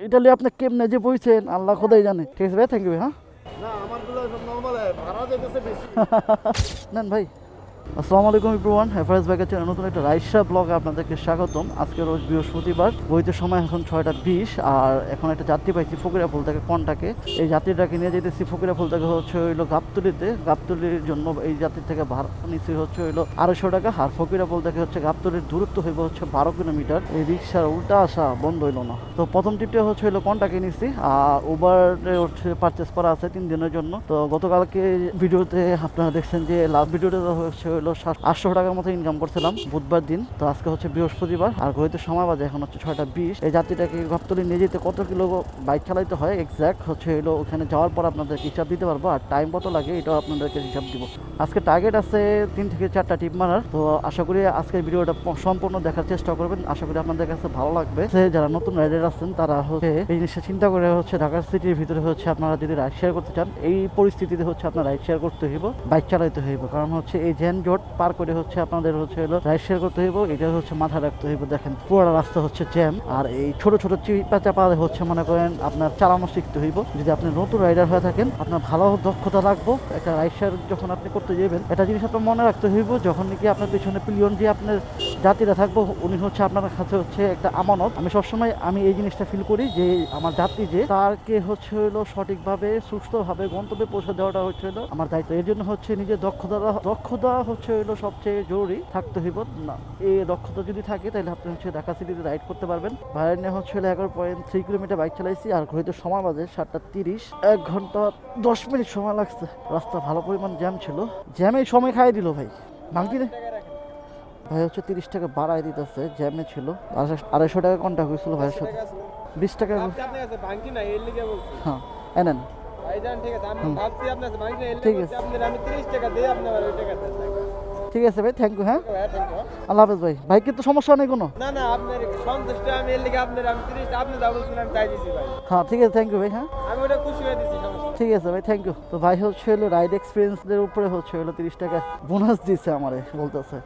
এটা লিয়ে আপনি কেমনে যে বইছেন আল্লাহ খোদাই জানে। ঠিক আছে ভাই থ্যাংক ইউ হ্যাঁ? না আমারগুলো সব নর্মাল ভাড়া দিতেছে বেশি। নেন ভাই। আসসালামু আলাইকুম ইব্রুয়ান হেফাজ ব্যাগের নতুন একটা রাইসা ব্লগে আপনাদেরকে স্বাগতম। আজকে রোজ বৃহস্পতিবার, বইতে সময় এখন ছয়টা বিশ, আর এখন একটা যাত্রী পাইছি ফকিরা ফুল থেকে কনটাকে এই যাত্রীটাকে নিয়ে যেতেছি ফকিরা ফুল থেকে হচ্ছে হইল গাবতলিতে। গাবতুলির জন্য এই যাত্রী থেকে ভাড়া নিচ্ছি হচ্ছে হইল আড়াইশো টাকা, আর ফকিরা ফুল থেকে হচ্ছে গাবতলির দূরত্ব হইব হচ্ছে বারো কিলোমিটার। এই রিক্সার উল্টা আসা বন্ধ হইল না। তো প্রথম ট্রিপটা হচ্ছে হইল কনটাকে নিচ্ছি আর উবারে হচ্ছে পারচেস করা আছে তিন দিনের জন্য। তো গতকালকে ভিডিওতে আপনারা দেখছেন যে লাস্ট ভিডিওটা হচ্ছে হলো আটশো টাকার মতো ইনকাম করছিলাম বুধবার দিন। তো আজকে হচ্ছে বৃহস্পতিবার, আর ঘড়িতে সময় বাজে, এখন হচ্ছে ছয়টা বিশ। এই যাত্রীটাকে গাবতলি নিয়ে যেতে কত কিলো বাইক চালাইতে হয়? এক্স্যাক্ট হচ্ছে হলো ওখানে যাওয়ার পর আপনাদেরকে হিসাব দিতে পারব, আর টাইম কত লাগে এটাও আপনাদেরকে হিসাব দিব। আজকে টার্গেট আছে তিন থেকে চারটা টিপ মারার। তো আশা করি আজকের ভিডিওটা সম্পূর্ণ দেখার চেষ্টা করবেন। আশা করি আপনাদের কাছে ভালো লাগবে। যারা নতুন রাইডার আছেন, তারা হচ্ছে এই জিনিসটা চিন্তা করে হচ্ছে ঢাকা সিটির ভিতরে হচ্ছে আপনারা যদি রাইড শেয়ার করতে চান, এই পরিস্থিতিতে হচ্ছে আপনার রাইড শেয়ার করতে হইব বাইক চালাইতে হইব। কারণ হচ্ছে এই জ্যান জোট পার করে হচ্ছে আপনাদের হচ্ছে হলো রাইড শেয়ার করতে হইব। এটা হচ্ছে মাথায় রাখতে হইব, দেখেন। পুরো রাস্তা হচ্ছে জ্যাম আর এই ছোট ছোট চিপা চাপা হচ্ছে মনে করেন আপনার চালানো শিখতে হইব। যদি আপনি নতুন রাইডার হয়ে থাকেন, আপনার ভালো দক্ষতা লাগবো একটা রাইড শেয়ার যখন আপনি করতে যাবেন, একটা জিনিস আপনার মনে রাখতে হইব, যখন নাকি আপনার পিছনে পিলিয়ন যে আপনার যাত্রীরা থাকব, উনি হচ্ছে আপনার কাছে হচ্ছে একটা আমানত। আমি সবসময় আমি এই জিনিসটা ফিল করি যে আমার যাত্রী যে, তারকে হচ্ছে হলো সঠিকভাবে, সুস্থভাবে গন্তব্যে পৌঁছে দেওয়াটা হচ্ছে আমার দায়িত্ব। এর জন্য হচ্ছে নিজের দক্ষতা দক্ষতা হচ্ছে হলো সবচেয়ে জরুরি থাকতে হইব। না এই দক্ষতা যদি থাকে তাহলে আপনি হচ্ছে ঢাকা সিটিতে রাইড করতে পারবেন। ভাড়া নিয়ে হচ্ছে হলো এগারো পয়েন্ট থ্রি কিলোমিটার বাইক চালাইছি আর ঘড়িতে সময় বাজে সাতটা তিরিশ। এক ঘণ্টা দশ মিনিট সময় লাগছে। রাস্তা ভালো পরিমাণ জ্যাম ছিল। জ্যামে সময় খাইয়ে দিল ভাই। ভাঙতি রে ভাই হচ্ছে তিরিশ টাকা বাড়াই দিতেছে জ্যামে ছিল। আড়াইশো- টাকা কন্ট্যাক্ট হয়েছিল ভাইয়ের সাথে? বিশ টাকা হ্যাঁ এনেন। ঠিক আছে ঠিক আছে। 30 ভাই থ্যাংক ইউ হ্যাঁ? থ্যাংক আল্লাহ হাফেজ ভাই। ভাই কিন্তু সমস্যা নেই কোনো? না না আপনার সন্তুষ্ট আমি এর লিগে আপনার আমি 30 আপনি যা বলছেন আমি তাই দিছি ভাই। হ্যাঁ ঠিক আছে থ্যাংক ইউ ভাই হ্যাঁ? আমি ওটা খুশি হয়ে দিছি সমস্যা ঠিক আছে ভাই থ্যাংক ইউ তো ভাই হচ্ছে হলো রাইড এক্সপিরিয়েন্সদের উপরে হচ্ছে হলো তিরিশ টাকা বোনাস দিচ্ছে আমারে বলতেছে।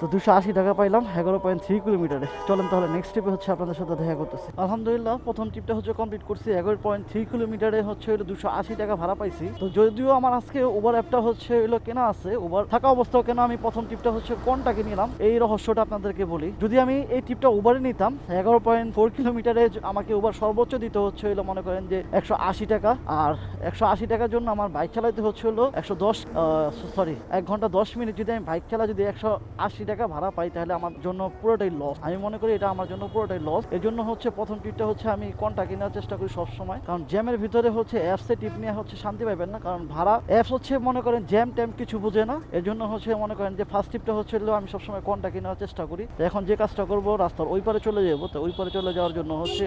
তো দুশো আশি টাকা পাইলাম, এগারো পয়েন্ট থ্রি কিলোমিটারে। চলেন তাহলে নেক্সট ট্রিপে হচ্ছে আপনাদের সাথে দেখা করতেছি। আলহামদুলিল্লাহ, প্রথম ট্রিপটা হচ্ছে কমপ্লিট করছি, এগারো পয়েন্ট থ্রি কিলোমিটারে হচ্ছে হলো দুশো আশি টাকা ভাড়া পাইছি। তো যদিও আমার আজকে ওভার অ্যাপটা হচ্ছে হলো কেনা আছে ওভার থাকা অবস্থাও কেন আমি প্রথম ট্রিপটা হচ্ছে কোনটাকে নিলাম, এই রহস্যটা আপনাদেরকে বলি। যদি আমি এই ট্রিপটা ওভারে নিতাম, এগারো পয়েন্ট ফোর কিলোমিটারে আমাকে ওভার সর্বোচ্চ দিতে হচ্ছে হলো মনে করেন যে একশো আশি টাকা, আর একশো আশি টাকার জন্য আমার বাইক চালাতে হচ্ছে হলো একশো দশ সরি এক ঘণ্টা দশ মিনিট যদি আমি বাইক চালা যদি একশো আশি টাকা ভাড়া পাই, তাহলে আমার জন্য পুরোটাই লস আমি মনে করি এটা আমার জন্য পুরোটাই লস এর জন্য হচ্ছে প্রথম ট্রিপটা হচ্ছে আমি কোনটা কেনার চেষ্টা করি সবসময়। কারণ জ্যামের ভিতরে হচ্ছে অ্যাপসে টিপ নিয়ে হচ্ছে শান্তি পাইবেন না। কারণ ভাড়া অ্যাপস হচ্ছে মনে করেন জ্যাম ট্যাম কিছু বুঝে না। এর জন্য হচ্ছে মনে করেন যে ফার্স্ট ট্রিপটা হচ্ছে আমি সবসময় কোনটা কেনার চেষ্টা করি। তো এখন যে কাজটা করব রাস্তার ওই পারে চলে যাব। তো ওই পারে চলে যাওয়ার জন্য হচ্ছে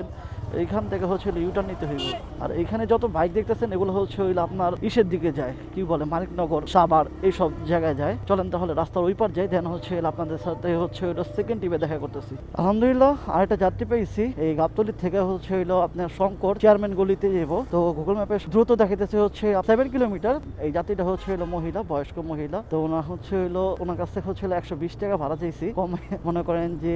এইখান থেকে হচ্ছে ইউটার্ন নিতে হইব। আর এখানে যত বাইক দেখতেছেন, এগুলো হচ্ছে হইল আপনার ইসের দিকে যায়, কি বলে, মানিকনগর সাবার এইসব জায়গায় যায়। চলেন তাহলে রাস্তার ওই পার যাই দেন হচ্ছে আপনাদের সাথে হচ্ছে হইল সেকেন্ড টিপে দেখা করতেছি। আলহামদুলিল্লাহ আর একটা যাত্রী পেয়েছি। এই গাবতলি থেকে হচ্ছে হইল আপনার শঙ্কর চেয়ারম্যান গলিতে যাব তো গুগল ম্যাপে দ্রুত দেখাইতেছে হচ্ছে সেভেন কিলোমিটার এই যাত্রীটা হচ্ছে হইল মহিলা, বয়স্ক মহিলা। তো ওনার হচ্ছে হইল ওনার কাছ থেকে হচ্ছে একশো বিশ টাকা ভাড়া চাইছি। কম মনে করেন যে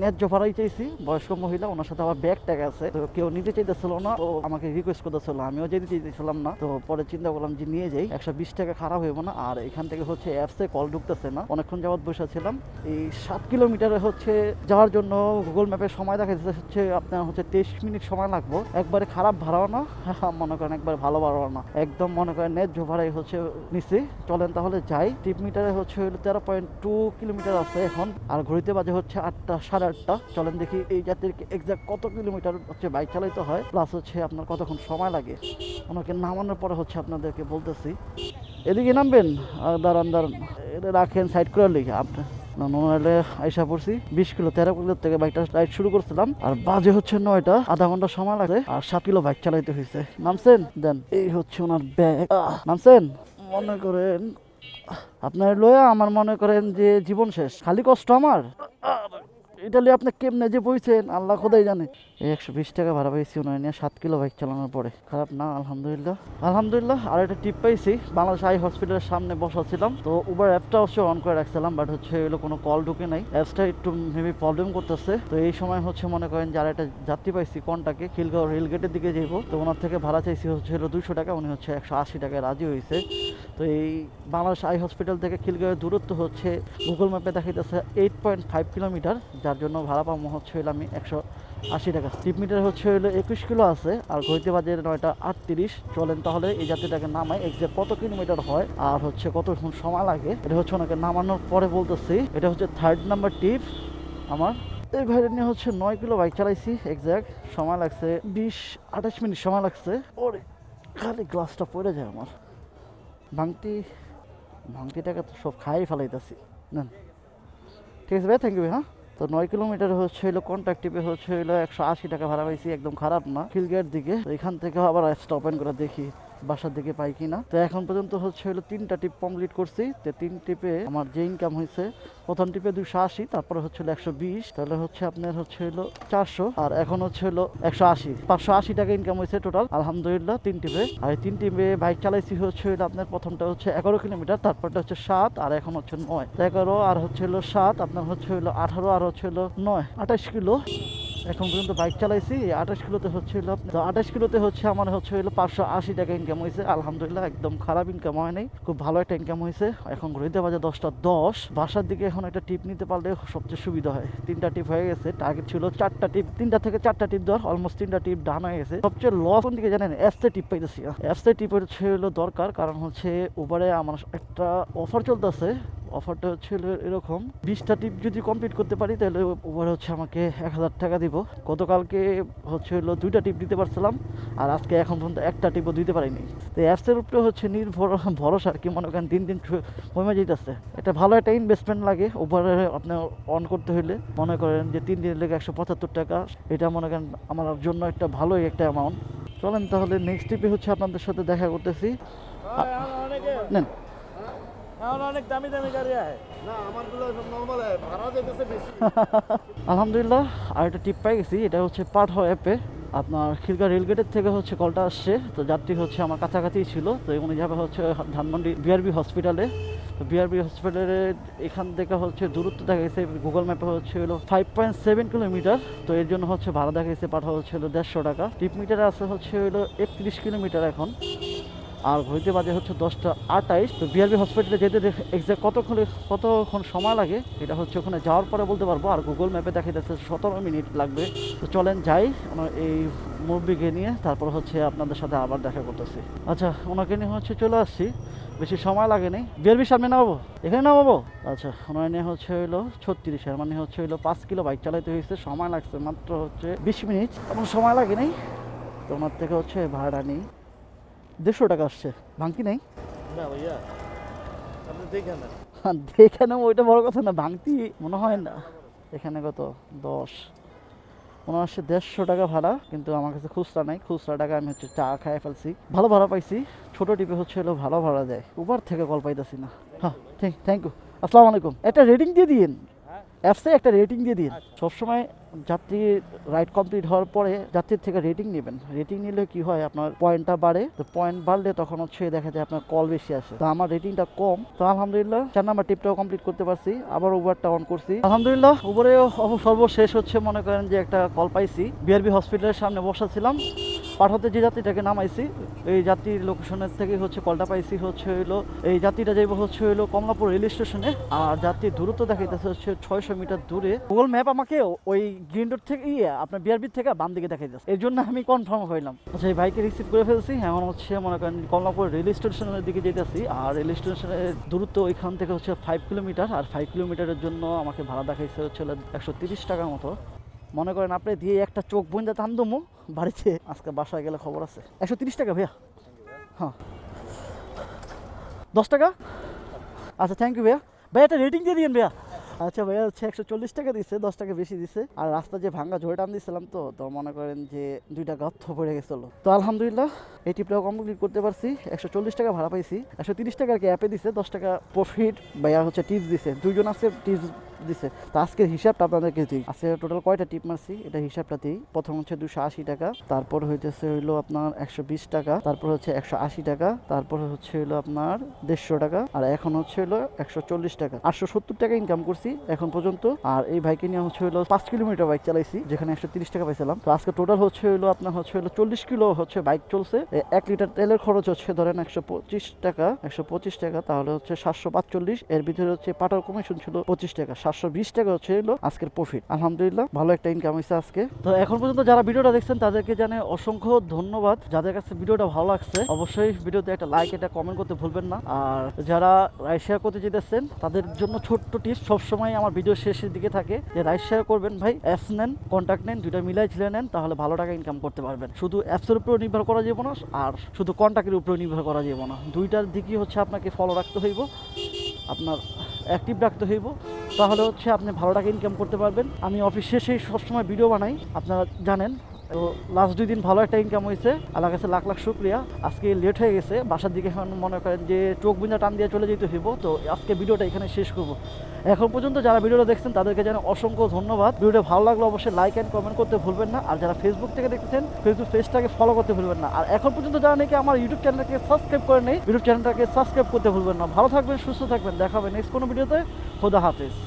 ন্যায্য ভাড়াই চাইছি। বয়স্ক মহিলা, ওনার সাথে আবার ব্যাগ ট্যাগ আছে। তো কেউ নিতে চাইতেছিল না তো আমাকে রিকোয়েস্ট করতেছিল, আমিও যেতে চাইতেছিলাম না। তো পরে চিন্তা করলাম যে নিয়ে যাই, একশো বিশ টাকা খারাপ হইব না। আর এখান থেকে হচ্ছে অ্যাপসে কল ঢুকতেছে না। অনেকক্ষণ যাবত বসে ছিলাম। এই সাত কিলোমিটারে হচ্ছে যাওয়ার জন্য গুগল ম্যাপে সময় দেখা যাচ্ছে হচ্ছে আপনার হচ্ছে তেইশ মিনিট সময় লাগবো। একবারে খারাপ ভাড়াও না, মনে করেন একবার ভালো ভাড়াও না। একদম মনে করেন ন্যায্য ভাড়াই হচ্ছে নিচ্ছি চলেন তাহলে যাই। টিপ মিটারে হচ্ছে তেরো পয়েন্ট টু কিলোমিটার আছে এখন। আর ঘড়িতে বাজে হচ্ছে আটটা, সাড়ে আটটা। চলেন দেখি এই জাতির এক্সাক্ট কত কিলোমিটার হচ্ছে বাইক চালাইতে হয় প্লাস হচ্ছে আপনার কতক্ষণ সময় লাগে। ওনাকে নামানোর পরে হচ্ছে আপনাদেরকে বলতেছি। এদিকে নামবেন দাঁড়ান দাঁড়ান। এটা রাখেন সাইড করে লিখে। আপনি না নর্মালে আইসা পড়ছি। বিশ কিলো, তেরো কিলো থেকে বাইকটা রাইড শুরু করছিলাম। আর বাজে হচ্ছে নয়টা, আধা ঘণ্টা সময় লাগে আর সাত কিলো বাইক চালাইতে হয়েছে নামছেন? দেন। এই হচ্ছে ওনার ব্যাগ। নামছেন? মনে করেন আপনার লয়া আমার মনে করেন যে জীবন শেষ। খালি কষ্ট আমার? ইটালি আপনি কেমনে যে বইছেন, আল্লাহ খোদাই জানে। এই একশো বিশ টাকা ভাড়া পাইছি ওনার নিয়ে, সাত কিলো বাইক চালানোর পরে। খারাপ না, আলহামদুলিল্লাহ। আলহামদুলিল্লাহ, আর একটা টিপ পাইছি, বাংলাদেশ আই হসপিটালের সামনে বসা ছিলাম তো উবার অ্যাপটা অবশ্যই অন করে রাখছিলাম বাট হচ্ছে এগুলো কোনো কল ঢুকে নাই। অ্যাপসটা একটু মেবি প্রবলেম করতেছে। তো এই সময় হচ্ছে মনে করেন যে আর একটা যাত্রী পাইছি, কনটাকে? খিলগাঁও রেল গেটের দিকে যাইবো। তো ওনার থেকে ভাড়া চাইছি হচ্ছে হলো দুশো টাকা, উনি হচ্ছে একশো আশি টাকায় রাজি হয়েছে তো এই বাংলাদেশ আই হসপিটাল থেকে খিলগাঁওয়ের দূরত্ব হচ্ছে গুগল ম্যাপে দেখাইতেছে এইট পয়েন্ট ফাইভ কিলোমিটার যার জন্য ভাড়া পাবো হচ্ছে হলো আমি একশো আশি টাকা। স্ট্রিপ মিটার হচ্ছে হইল একুশ কিলো আছে, আর ঘড়িতে বাজে নয়টা আটত্রিশ। চলেন তাহলে এই যাত্রীটাকে নামাই এক্সাক্ট কত কিলোমিটার হয় আর হচ্ছে কতক্ষণ সময় লাগে, এটা হচ্ছে ওনাকে নামানোর পরে বলতেছি। এটা হচ্ছে থার্ড নাম্বার টিপ আমার। এই ভাইয়ের নিয়ে হচ্ছে নয় কিলো বাইক চালাইছি এক্সাক্ট সময় লাগছে বিশ আঠাশ মিনিট সময় লাগছে। ওরে, খালি গ্লাসটা পড়ে যায় আমার। ভাঙতি ভাঙতিটাকে তো সব খাই ফেলাইতেছি। নেন। ঠিক আছে ভাই থ্যাংক ইউ হ্যাঁ? তো নয় কিলোমিটার হচ্ছে হলো কন্ট্যাক্ট টিপে হচ্ছে হলো একশো আশি টাকা ভাড়া পাইছি, একদম খারাপ না খিলগেট দিকে। এখান থেকে আবার স্টপ অ্যান্ড করে দেখি। বাসার দিকে পাই কিনা। তো এখন পর্যন্ত হচ্ছে হলো তিনটা টিপ কমপ্লিট করছি। তো তিন টিপে আমার যে ইনকাম হয়েছে, প্রথম টিপে দুশো আশি, তারপরে হচ্ছে হলো একশো বিশ, তাহলে হচ্ছে আপনার হচ্ছে হলো চারশো, আর এখন হচ্ছে হলো একশো আশি। পাঁচশো আশি টাকা ইনকাম হয়েছে টোটাল আলহামদুলিল্লাহ, তিন টিপে। আর তিন টিপে বাইক চালাইছি হচ্ছে হলো আপনার প্রথমটা হচ্ছে এগারো কিলোমিটার, তারপরটা হচ্ছে সাত, আর এখন হচ্ছে নয়। এগারো আর হচ্ছে হলো সাত, আপনার হচ্ছে হলো আঠারো, আর হচ্ছে হলো নয়। আঠাশ কিলো। এখন পর্যন্ত বাইক চালাইছি আঠাশ কিলোতে হচ্ছে আঠাশ কিলোতে হচ্ছে আমার হচ্ছে হলো পাঁচশো আশি টাকা ইনকাম হয়েছে। আলহামদুলিল্লাহ একদম খারাপ ইনকাম হয় নাই, খুব ভালো একটা ইনকাম হয়েছে। এখন ঘুরিতে বাজে দশটা দশ। বাসার দিকে এখন একটা টিপ নিতে পারলে সবচেয়ে সুবিধা হয়। তিনটা টিপ হয়ে গেছে টার্গেট ছিল চারটা টিপ তিনটা থেকে চারটা টিপ দেওয়ার অলমোস্ট তিনটা টিপ ডান হয়ে গেছে। সবচেয়ে লস কোন দিকে জানেন? অ্যাপসে টিপ পাইতেছি। অ্যাপসে টিপ হচ্ছে দরকার, কারণ হচ্ছে উবারে আমার একটা অফার চলতেছে। অফারটা হচ্ছে এরকম। বিশটা টিপ যদি কমপ্লিট করতে পারি তাহলে ওভার হচ্ছে আমাকে এক হাজার টাকা দিব। গতকালকে হচ্ছে হলো দুইটা টিপ দিতে পারছিলাম আর আজকে এখন পর্যন্ত একটা টিপও দিতে পারিনি। তো অ্যাপসের উপরে হচ্ছে নির্ভর ভরসা আর কি মনে করেন দিন দিন কমে যেতেছে এটা ভালো একটা ইনভেস্টমেন্ট লাগে ওভারে আপনার অন করতে হলে মনে করেন যে তিন দিনের লেগে একশো পঁচাত্তর টাকা এটা মনে করেন আমার জন্য একটা ভালোই একটা অ্যামাউন্ট চলেন তাহলে নেক্সট টিপে হচ্ছে আপনাদের সাথে দেখা করতেছি। এখন অনেকে। নেন। এখন অনেক দামি দামি গাড়ি আছে না আমারগুলো সব নর্মাল ভাড়া যেতেছে বেশি। আলহামদুলিল্লাহ আর একটা টিপ পাই গেছি এটা হচ্ছে পাঠ অ্যাপে আপনার খিলগা রেলগেটের থেকে হচ্ছে কলটা আসছে। তো যাত্রী হচ্ছে আমার কাছাকাছি ছিল তো উনি যাবে হচ্ছে ধানমন্ডি বিআরবি হসপিটালে তো বিআরবি হসপিটালে এখান থেকে হচ্ছে দূরত্ব দেখা গেছে গুগল ম্যাপে হচ্ছে হলো ফাইভ পয়েন্ট সেভেন কিলোমিটার। তো এর জন্য হচ্ছে ভাড়া দেখা গেছে পাঠা হচ্ছে হলো দেড়শো টাকা। টিপ মিটারে আছে হচ্ছে হলো একত্রিশ কিলোমিটার এখন। আর ঘড়িতে বাজে হচ্ছে দশটা আটাইশ। তো বিআরবি হসপিটালে যেতে দেখে এক্সাক্ট কতক্ষণ কতক্ষণ সময় লাগে, এটা হচ্ছে ওখানে যাওয়ার পরে বলতে পারব। আর গুগল ম্যাপে দেখা যাচ্ছে সতেরো মিনিট লাগবে। তো চলেন যাই ওনার এই মুরব্বিকে নিয়ে, তারপর হচ্ছে আপনাদের সাথে আবার দেখা করতেছি। আচ্ছা ওনাকে নিয়ে হচ্ছে চলে আসছি। বেশি সময় লাগেনি। বিআরবি সামনে নামাবো? এখানে নামাবো? আচ্ছা ওনার নিয়ে হচ্ছে হইল ছত্রিশ। এর মানে হচ্ছে হইল পাঁচ কিলো বাইক চালাইতে হয়েছে। সময় লাগছে মাত্র হচ্ছে বিশ মিনিট। এমন সময় লাগেনি। তো ওনার থেকে হচ্ছে ভাড়া নিই। দেড়শো টাকা আসছে। ভাঙতি নেই? না ভাইয়া দেখে নেব ওইটা বড় কথা না ভাঙতি মনে হয় না। এখানে কত? দশ। মনে আসছে দেড়শো টাকা ভাড়া কিন্তু আমার কাছে খুচরা নাই। খুচরা টাকা আমি হচ্ছে চা খাই ফেলছি। ভালো ভাড়া পাইছি। ছোট টিপে হচ্ছে হলো ভালো ভাড়া দেয়। উবার থেকে কল পাইতেছি না। হ্যাঁ থ্যাংক থ্যাংক ইউ আসসালামু আলাইকুম। একটা রেটিং দিয়ে দিন হ্যাঁ। অ্যাপসে একটা রেটিং দিয়ে দিন সবসময় যাত্রী রাইড কমপ্লিট হওয়ার পরে যাত্রীর থেকে রেটিং নেবেন। রেটিং নিলে কি হয়? আপনার পয়েন্টটা বাড়ে। তো পয়েন্ট বাড়লে তখন হচ্ছে দেখা যায় আপনার কল বেশি আসে। তো আমার রেটিংটা কম। তো আলহামদুলিল্লাহ, চার নাম্বার টিপটাও কমপ্লিট করতে পারছি। আবার উবারটা অন করছি। আলহামদুলিল্লাহ উবারে সর্বশেষ হচ্ছে মনে করেন যে একটা কল পাইছি। বিআরবি হসপিটালের সামনে বসা ছিলাম। পাঠাতে যে যাত্রীটাকে নামাইছি, এই যাত্রীর লোকেশনের থেকে হচ্ছে কলটা পাইছি হচ্ছে হইল, এই যাত্রীটা যাইব হচ্ছে হইল কমলাপুর রেল স্টেশনে আর যাত্রীর দূরত্ব দেখাইতেছে হচ্ছে ছয়শো মিটার দূরে। গুগল ম্যাপ আমাকে ওই গ্রিন রোড থেকে ইয়ে আপনার বিআরবি থেকে বাম দিকে দেখাইতেছে। এর জন্য আমি কনফার্ম হইলাম। আচ্ছা এই বাইকে রিসিভ করে ফেলছি। এখন হচ্ছে মনে করেন কমলাপুর রেল স্টেশনের দিকে যেতেছি। আর রেল স্টেশনের দূরত্ব ওইখান থেকে হচ্ছে ফাইভ কিলোমিটার আর ফাইভ কিলোমিটারের জন্য আমাকে ভাড়া দেখাইছে হচ্ছে একশো তিরিশ টাকার মতো। মনে করেন আপনি দিয়ে একটা চোখ বইন্দা টান দমো, বাড়িতে আজকে বাসায় গেলে খবর আছে। একশো তিরিশ টাকা ভাইয়া। হ্যাঁ। দশ টাকা? আচ্ছা থ্যাংক ইউ ভাইয়া। ভাইয়া, একটা রেটিং দিয়ে দিন ভাইয়া। আচ্ছা ভাইয়া হচ্ছে একশো চল্লিশ টাকা দিচ্ছে দশ টাকা বেশি দিছে। আর রাস্তা যে ভাঙ্গা ঝোড়ে টান দিয়েছিলাম তো তো মনে করেন যে দুইটা গাথ পড়ে গেছিল। তো আলহামদুলিল্লাহ, এই টিপটাও কমপ্লিট করতে পারছি। একশো চল্লিশ টাকা ভাড়া পাইছি। একশো তিরিশ টাকা কি অ্যাপে দিছে, দশ টাকা প্রফিট ভাইয়া হচ্ছে টিপস দিছে। দুইজন আছে টিপস দিছে। তো আজকের হিসাবটা আপনাদেরকে দিই। আজকে টোটাল কয়টা টিপ মারছি? এটা হিসাবটা দিই। প্রথম হচ্ছে দুশো আশি টাকা, তারপর হইতেছে হইল আপনার একশো বিশ টাকা, তারপর হচ্ছে একশো আশি টাকা, তারপর হচ্ছে হইল আপনার দেড়শো টাকা, আর এখন হচ্ছে হইল একশো চল্লিশ টাকা। আটশো সত্তর টাকা ইনকাম করছি এখন পর্যন্ত, আর এই বাইকে নিয়ে হচ্ছে হইল পাঁচ কিলোমিটার বাইক চালাইছি, যেখানে একশো তিরিশ টাকা পাইছিলাম। তো আজকে টোটাল হচ্ছে হইল আপনার হচ্ছে হইল চল্লিশ কিলো হচ্ছে বাইক চলছে। এক লিটার তেলের খরচ হচ্ছে ধরেন একশো পঁচিশ টাকা, একশো পঁচিশ টাকা, তাহলে হচ্ছে সাতশো পাঁচচল্লিশ, এর ভিতরে হচ্ছে পাটার কমিশন ছিল পঁচিশ টাকা সাতশো বিশ টাকা হচ্ছে আজকের প্রফিট আলহামদুলিল্লাহ, ভালো একটা ইনকাম হয়েছে আজকে। তো এখন পর্যন্ত যারা ভিডিওটা দেখছেন, তাদেরকে জানে অসংখ্য ধন্যবাদ। যাদের কাছে ভিডিওটা ভালো লাগছে, অবশ্যই ভিডিওতে একটা লাইক এটা কমেন্ট করতে ভুলবেন না। আর যারা রাইড শেয়ার করতে যেতেছেন, তাদের জন্য ছোট্ট টিপস সবসময় আমার ভিডিও শেষের দিকে থাকে। যে রাইড শেয়ার করবেন ভাই অ্যাপস নেন কন্ট্যাক্ট নেন, দুইটা মিলাই ছিলে নেন, তাহলে ভালো টাকা ইনকাম করতে পারবেন। শুধু অ্যাপসের উপর নির্ভর করা যাবে না, আর শুধু কন্ট্যাক্টের উপর নির্ভর করা যাবে না। দুইটার দিকই হচ্ছে আপনাকে ফলো রাখতে হইব, আপনার অ্যাক্টিভ রাখতে হইব। তাহলে হচ্ছে আপনি ভালো টাকা ইনকাম করতে পারবেন। আমি অফিস শেষে সবসময় ভিডিও বানাই। আপনারা জানেন তো লাস্ট দুই দিন ভালো একটা ইনকাম হয়েছে। আল্লাহ কাছে লাখ লাখ শুক্রিয়া। আজকে লেট হয়ে গেছে। বাসার দিকে এখন মনে করেন যে চোখ বিন্দা টান দিয়ে চলে যেতে হইব। তো আজকে ভিডিওটা এখানে শেষ করব। এখন পর্যন্ত যারা ভিডিওটা দেখছেন, তাদেরকে যেন অসংখ্য ধন্যবাদ। ভিডিওটা ভালো লাগলে অবশ্যই লাইক অ্যান্ড কমেন্ট করতে ভুলবেন না। আর যারা ফেসবুক থেকে দেখতেছেন ফেসবুক পেজটাকে ফলো করতে ভুলবেন না। আর এখন পর্যন্ত যারা নাকি আমার ইউটিউব চ্যানেলটাকে সাবস্ক্রাইব করে নেই ইউটিউব চ্যানেলটাকে সাবস্ক্রাইব করতে ভুলবেন না। ভালো থাকবেন, সুস্থ থাকবেন। দেখা হবে নেক্সট কোনো ভিডিওতে। খোদা হাফেজ।